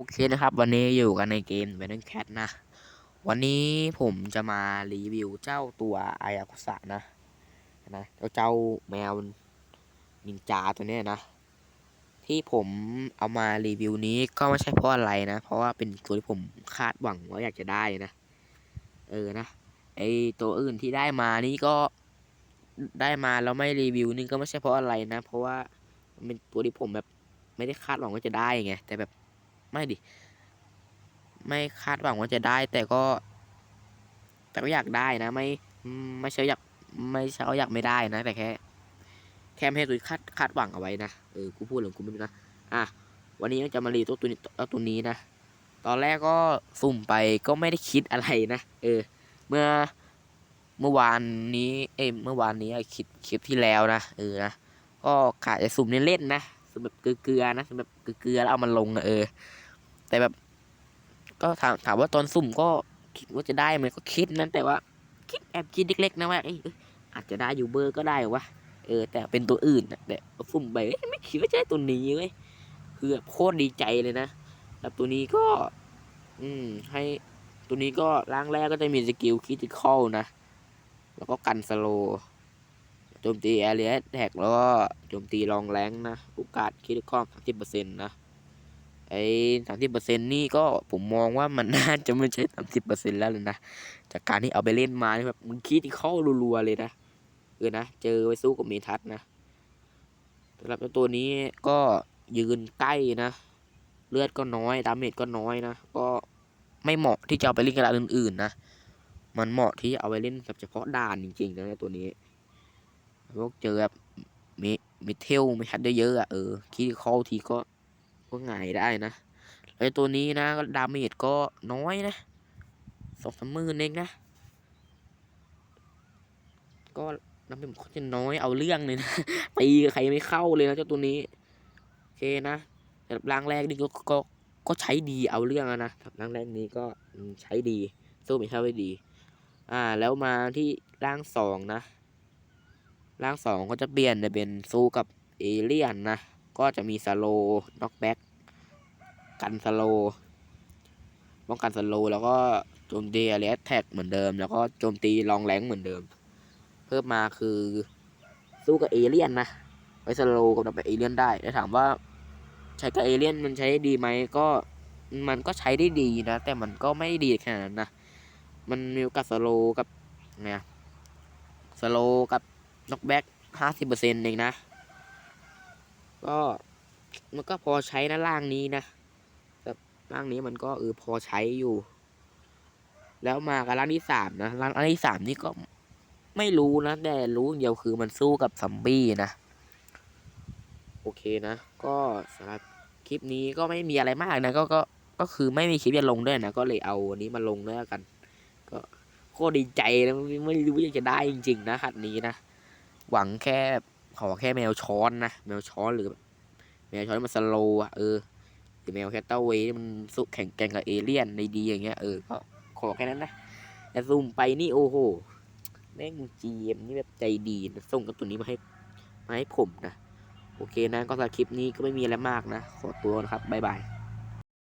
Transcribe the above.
โอเคนะครับ วันนี้อยู่กันในเกม b a t t l e Cat นะ วันนี้ผมจะมารีวิวเจ้าตัวอายากุสะนะนะเจ้าเจ้าแมวนินจาตัวนี้นะ ที่ผมเอามารีวิวนี้ก็ไม่ใช่เพราะอะไรนะ เพราะว่าเป็นตัวที่ผมคาดหวังว่าอยากจะได้นะเออนะไอตัวอื่นที่ได้มานี่ก็ได้มาแล้วไม่รีวิวนี่ก็ไม่ใช่เพราะอะไรนะ เพราะว่ามันเป็นตัวที่ผมแบบไม่ได้คาดหวังว่าจะได้ไงแต่แบบ ไม่ดิ ไม่คาดหวังว่าจะได้ แต่ก็ แต่ก็อยากได้นะ ไม่ ไม่ใช่อยาก ไม่ใช่อยากไม่ได้นะ แต่แค่ แค่ไม่ให้ตัวคาดคาดหวังเอาไว้นะเออกูพูดหรือกูไม่รู้นะอะวันนี้จะมารีตัวตัวนี้ตัวตัวนี้นะตอนแรกก็สุ่มไปก็ไม่ได้คิดอะไรนะเออ เมื่อเมื่อวานนี้ เอ้เมื่อวานนี้คลิปคลิปที่แล้วนะเออนะก็กะจะสุ่มเล่นๆนะ แบบเกลือๆนะแบบเกลือๆแล้วเอามาลงเออ แต่แบบ ก็ถามถามว่าตอนสุ่มก็คิดว่าจะได้ไหมก็คิดนั้นแต่ว่า คิดแอบคิดเล็กๆนะว่าเอ้ยอาจจะได้อยู่เบอร์ก็ได้วะเออ แต่เป็นตัวอื่นนะแต่สุ่มไปไม่คิดว่าจะได้ตัวนี้เว้ยคือแบบโคตรดีใจเลยนะแล้วตัวนี้ก็ อืม ให้ตัวนี้ก็ร่างแรกก็จะมีสกิลคิติคอลนะ แล้วก็กันสโล โจมตีแอเรียแท็กแล้วก็โจมตีรองแรงนะโอกาสคิติคอลสามสิบเปอร์เซ็นต์นะไอ้สามสิบเปอร์เซ็นต์นี่ก็ผมมองว่ามันน่าจะไม่ใช่สามสิบเปอร์เซ็นต์แล้วเลยนะ จากการที่เอาไปเล่นมาแบบมันคิดที่เข้ารัวๆเลยนะเออนะ เจอไปสู้กับเมทัศนะสำหรับตัวนี้ก็ยืนใกล้นะ เลือดก็น้อย ดาเมจก็น้อยนะ ก็ไม่เหมาะที่จะเอาไปเล่นกับด่าอื่นๆนะ มันเหมาะที่เอาไปเล่นแบบเฉพาะด่านจริงๆนะตัวนี้ พวกเจอแบบมีมีเทลมีชัดเยอะอะเออคิดเข้าทีก็ก็ง่ายได้นะไอตัวนี้นะดาเมจก็น้อยนะสองสามหมื่นเองนะ ก็ดาเมจเขาจะน้อยเอาเรื่องเลยนะตีใครไม่เข้าเลยนะเจ้าตัวนี้โอเคนะแต่ร่างแรกนี่ก็ก็ก็ใช้ดีเอาเรื่องนะร่างแรกนี้ก็ใช้ดีสู้ไม่เข้าได้ดี อ่า แล้วมาที่ร่างสองนะ ร่างสองก็จะเปลี่ยนเป็นสู้กับเอเลี่ยนนะ ก็จะมีสโลน็อกแบ็กกันสโลป้องกันสโลแล้วก็โจมตีอะไรแท็กเหมือนเดิม แล้วก็โจมตีลองแรงเหมือนเดิม เพิ่มมาคือสู้กับเอเลี่ยนนะไว้สโลกับแบบเอเลี่ยนได้แต่ถามว่า ใช้กับเอเลี่ยนมันใช้ได้ดีไหมก็มันก็ใช้ได้ดีนะ แต่มันก็ไม่ดีขนาดนั้นนะ มันมีกาสสโลกับไงสโลกับ น็อกแบ็กห้าสิบเปอร์เซ็นต์เองนะ ก็มันก็พอใช้นะร่างนี้นะแต่ร่างนี้มันก็เออพอใช้อยู่ แล้วมากับร่างที่สามนะร่างที่สามนี่ก็ไม่รู้นะ แต่รู้อย่างเดียวคือมันสู้กับซัมบี้นะ โอเคนะ ก็สำหรับคลิปนี้ก็ไม่มีอะไรมากนะ ก็ก็ก็คือไม่มีคลิปจะลงด้วยนะ ก็เลยเอาอันนี้มาลงด้วยกัน ก็โคตรดีใจนะไม่รู้จะได้จริง ๆ นะคัดนี้นะ หวังแค่ขอแค่แมวช้อนนะแมวช้อนหรือแมวช้อนมันสโลอะเออหรือแมวแคตเตอร์เวมันสุแข่งแกงกับเอเลี่ยนในดีอย่างเงี้ยเออก็ขอแค่นั้นนะแต่ซูมไปนี่โอ้โหแม่งจีเอ็มนี่แบบใจดีนะส่งกับตัวนี้มาให้มาให้ผมนะ โอเคนะก็สำหรับคลิปนี้ก็ไม่มีอะไรมากนะ ขอตัวนะครับ บ๊ายบาย